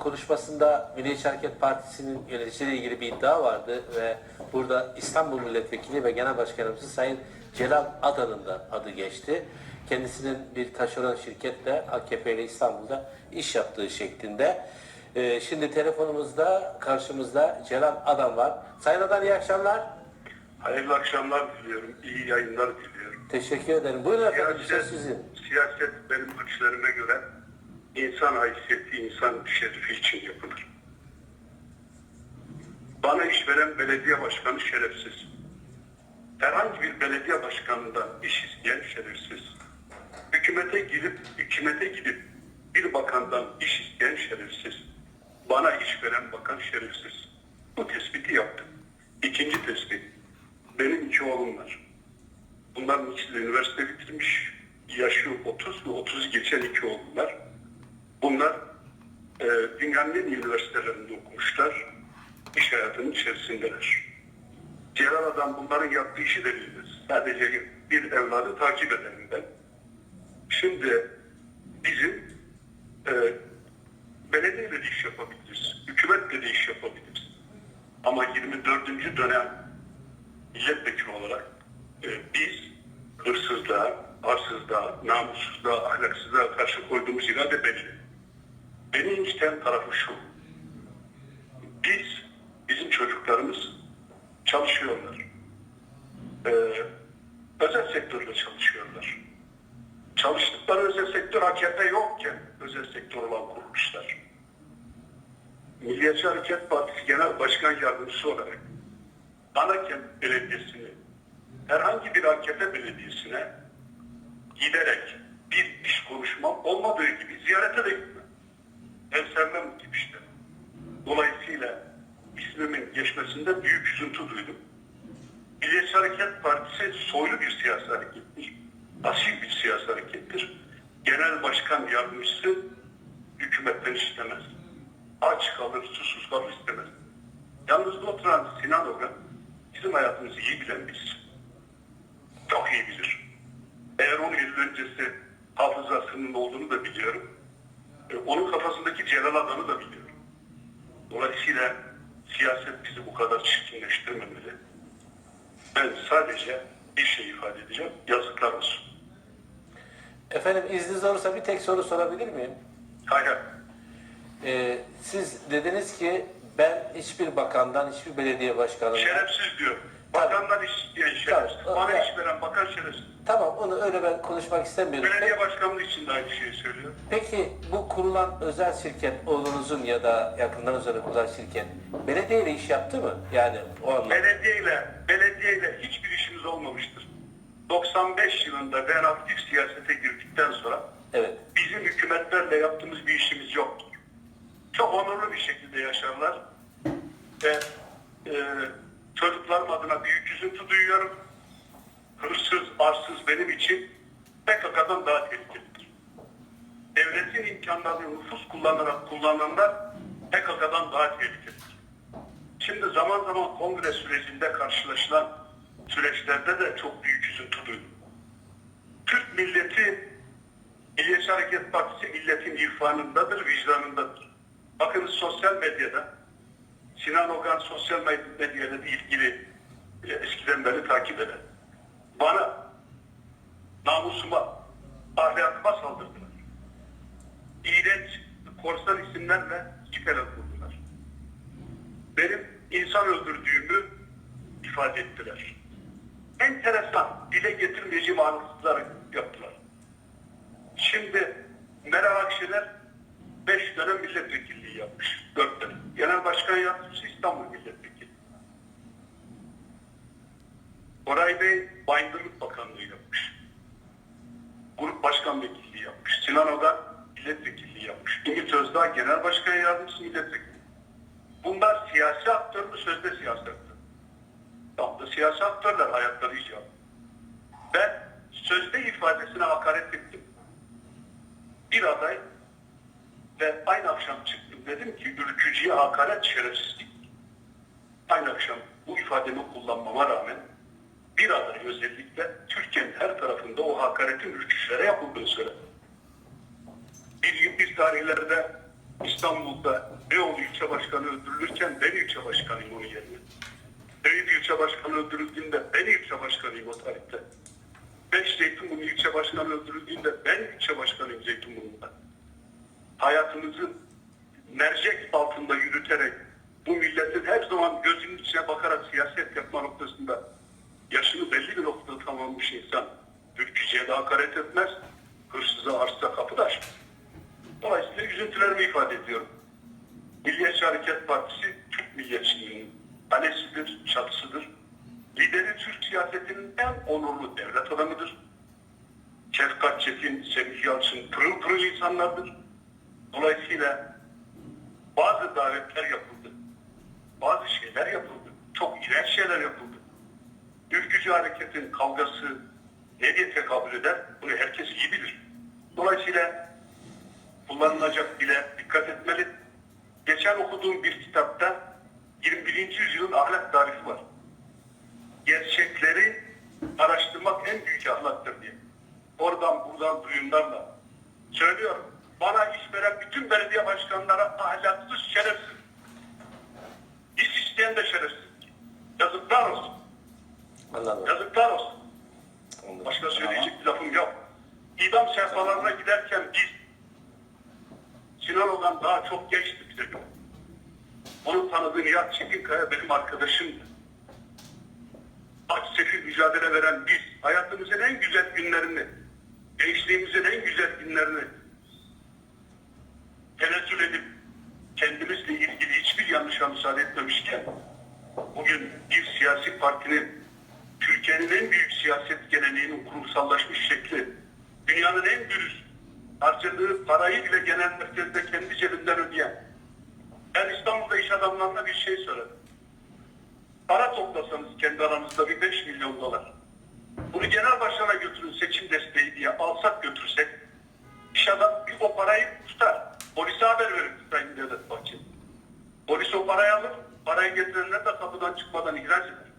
konuşmasında Milliyetçi Hareket Partisi'nin yöneticileriyle ilgili bir iddia vardı ve burada İstanbul Milletvekili ve Genel Başkanımız Sayın Celal Adan'ın da adı geçti. Kendisinin bir taşeron şirketle AKP ile İstanbul'da iş yaptığı şeklinde. Ee, şimdi telefonumuzda karşımızda Celal Adan var. Sayın Adan iyi akşamlar. Hayırlı akşamlar diliyorum. iyi yayınlar diliyorum. Teşekkür ederim. Buyurun efendim söz Siyaset, sizin. siyaset benim ölçülerime göre insan haysiyeti, insan şerefi için yapılır. Bana iş veren belediye başkanı şerefsiz. Herhangi bir belediye başkanından iş isteyen şerefsiz. Hükümete girip, hükümete gidip bir bakandan iş isteyen şerefsiz. Bana iş veren bakan şerefsiz. Bu tespiti yaptım. İkinci tespit. Benim iki oğlum var. Bunların ikisi de üniversite bitirmiş. Yaşı 30 ve 30 geçen iki oğlum var. Bunlar e, dünyanın üniversitelerinde okumuşlar. İş hayatının içerisindeler. Celal adam bunların yaptığı işi de bilmez. Sadece bir evladı takip ederim ben. Şimdi bizim e, belediyeyle de iş yapabiliriz. Hükümetle de iş yapabiliriz. Ama 24. dönem milletvekili olarak e, biz hırsızlığa, arsızlığa, namussuzluğa, ahlaksızlığa karşı koyduğumuz irade belli. Beni inciten tarafı şu. Biz, bizim çocuklarımız çalışıyorlar. E, özel sektörde çalışıyorlar. Çalıştıkları özel sektör AKP yokken özel sektör olan kurmuşlar. Milliyetçi Hareket Partisi Genel Başkan Yardımcısı olarak Anakent Belediyesi'ni herhangi bir AKP belediyesine giderek bir iş konuşmam olmadığı gibi ziyarete de gitmem. Ev sevmem bu tip işte. Dolayısıyla ismimin geçmesinde büyük üzüntü duydum. Milliyetçi Hareket Partisi soylu bir siyasi harekettir. Asil bir siyasi harekettir. Genel Başkan Yardımcısı hükümetten istemez. Aç kalır, susuz kalır istemez. Yalnız oturan Sinan Ogan bizim hayatımızı iyi bilen birisi. Çok iyi bilir. Eğer 10 yıl öncesi hafızasının olduğunu da biliyorum. Onun kafasındaki Celal Adan'ı da biliyorum. Dolayısıyla siyaset bizi bu kadar çirkinleştirmemeli. Ben sadece bir şey ifade edeceğim. Yazıklar olsun. Efendim izniniz olursa bir tek soru sorabilir miyim? Hayır. Ee, siz dediniz ki ben hiçbir bakandan, hiçbir belediye başkanından... Şerefsiz diyor. Bakanlar iş isteyen şerefsiz. Tabii. Bana Evet. iş veren bakan şerefsiz. Tamam onu öyle ben konuşmak istemiyorum. Belediye Peki, başkanlığı için de aynı şeyi söylüyor. peki bu kurulan özel şirket, oğlunuzun ya da yakından üzerine kurulan şirket belediyeyle iş yaptı mı? Yani o anlamda. Belediyeyle, belediyeyle hiçbir işimiz olmamıştır. 95 yılında ben aktif siyasete girdikten sonra Evet. bizim hükümetlerle yaptığımız bir işimiz yoktur. Çok onurlu bir şekilde yaşarlar ve e, çocuklarım adına büyük üzüntü duyuyorum. Hırsız, arsız benim için PKK'dan daha tehlikelidir. Devletin imkanlarını nüfus kullanarak kullananlar PKK'dan daha tehlikelidir. Şimdi zaman zaman kongre sürecinde karşılaşılan süreçlerde de çok büyük üzüntü duydum. Türk milleti Milliyetçi Hareket Partisi milletin irfanındadır, vicdanındadır. Bakınız sosyal medyada Sinan Ogan sosyal medyayla ilgili e, eskiden beri takip eden bana namusuma, ahlakıma saldırdılar. İğrenç, korsan isimlerle şüpheler kurdular. Benim insan öldürdüğümü ifade ettiler. Enteresan, dile getirmeyeceğim anlatılar yaptılar. Şimdi Meral Akşener 5 dönem milletvekilliği yapmış. 4 dönem. Genel Başkan Yardımcısı İstanbul Milletvekili. Koray Bey Bayındırlık Bakanlığı yapmış. Grup Başkan Vekilliği yapmış. Sinan Ogan milletvekilliği yapmış. Ümit Özdağ Genel Başkan Yardımcısı milletvekili. Bunlar siyasi aktör mü sözde siyasi aktör? Tam da siyasi aktörler hayatları icabı. Ben sözde ifadesine hakaret ettim. Bir aday ve aynı akşam çıktım. Dedim ki ülkücüye hakaret şerefsizlik. Aynı akşam bu ifademi kullanmama rağmen bir aday özellikle Türkiye'nin her tarafında o hakaretin ülkücülere yapıldığını söyledi. Bir gün bir tarihlerde İstanbul'da Beyoğlu ilçe başkanı öldürülürken ben ilçe başkanıyım onun yerine. Eyüp ilçe başkanı öldürüldüğünde ben ilçe başkanıyım o tarihte. Beş Zeytinburnu ilçe başkanı öldürüldüğünde ben ilçe başkanıyım Zeytinburnu'nda. Hayatımızı mercek altında yürüterek bu milletin her zaman gözünün içine bakarak siyaset yapma noktasında yaşını belli bir noktada tamamlamış insan ülkücüye de hakaret etmez, hırsıza arsıza kapı açmaz. Dolayısıyla üzüntülerimi ifade ediyorum. Milliyetçi Hareket Partisi Türk milliyetçiliğinin kalesidir, çatısıdır. Lideri Türk siyasetinin en onurlu devlet adamıdır. Şefkat Çetin, Semih Yalçın pırıl pırıl insanlardır. Dolayısıyla bazı davetler yapıldı. Bazı şeyler yapıldı. Çok iğrenç şeyler yapıldı. Ülkücü hareketin kavgası ne diye tekabül eder? Bunu herkes iyi bilir. Dolayısıyla kullanılacak dile dikkat etmeli. Geçen okuduğum bir kitapta 21. yüzyılın ahlak tarifi var. Gerçekleri araştırmak en büyük ahlaktır diye. Oradan buradan duyumlarla. Veren bütün belediye başkanlara ahlaksız, şerefsiz. İş isteyen de şerefsiz. Yazıklar olsun. Anladım. Yazıklar olsun. Anladım. Başka söyleyecek bir lafım yok. İdam sehpalarına giderken biz Sinan olan daha çok geçti bize. Onu tanıdığı Nihat Çetinkaya benim arkadaşımdı. Aç sefil mücadele veren biz hayatımızın en güzel günlerini, gençliğimizin en güzel günlerini bugün bir siyasi partinin Türkiye'nin en büyük siyaset geleneğinin kurumsallaşmış şekli, dünyanın en dürüst harcadığı parayı bile genel merkezde kendi cebinden ödeyen. Ben İstanbul'da iş adamlarına bir şey söyledim. Para toplasanız kendi aranızda bir 5 milyon dolar. Bunu genel başkana götürün seçim desteği diye alsak götürsek iş adam bir o parayı tutar. Polise haber verir Sayın Devlet Bahçeli. Polis o parayı alır. Parayı getirenler de faculdade de psicomoda